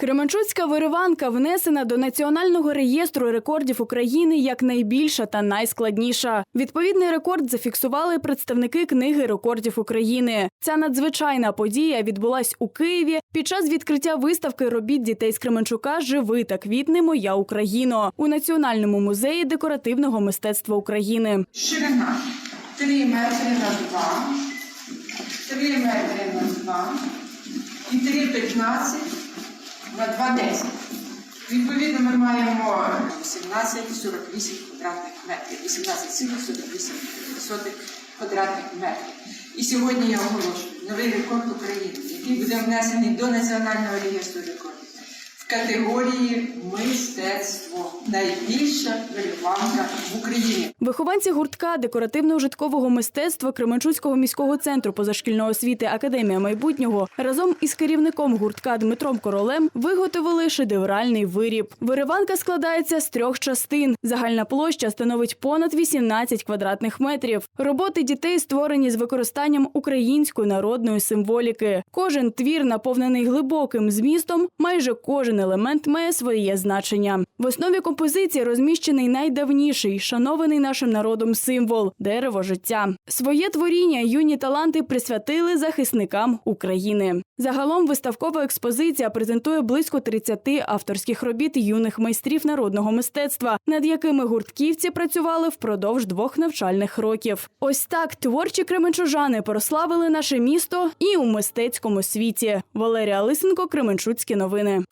Кременчуцька вириванка внесена до національного реєстру рекордів України як найбільша та найскладніша. Відповідний рекорд зафіксували представники книги рекордів України. Ця надзвичайна подія відбулась у Києві під час відкриття виставки робіт дітей з Кременчука Живи та квітне моя Україно у Національному музеї декоративного мистецтва України. Ширина 3 метри на 2, 3 метри на 2 і 3,15 на 2,10. Відповідно, ми маємо 18,48 квадратних метрів, 18,48 квадратних метрів. І сьогодні я оголошую новий рекорд України, який буде внесений до Національного реєстру рекордів категорії мистецтво. Найбільша виріванка в Україні. Вихованці гуртка декоративно-ужиткового мистецтва Кременчуцького міського центру позашкільної освіти Академія майбутнього разом із керівником гуртка Дмитром Королем виготовили шедевральний виріб. Вириванка складається з трьох частин. Загальна площа становить понад 18 квадратних метрів. Роботи дітей створені з використанням української народної символіки. Кожен твір наповнений глибоким змістом. Майже елемент має своє значення. В основі композиції розміщений найдавніший, шанований нашим народом символ дерево життя. Своє творіння юні таланти присвятили захисникам України. Загалом виставкова експозиція презентує близько 30 авторських робіт юних майстрів народного мистецтва, над якими гуртківці працювали впродовж двох навчальних років. Ось так творчі кременчужани прославили наше місто і у мистецькому світі. Валерія Лисенко, Кременчуцькі новини.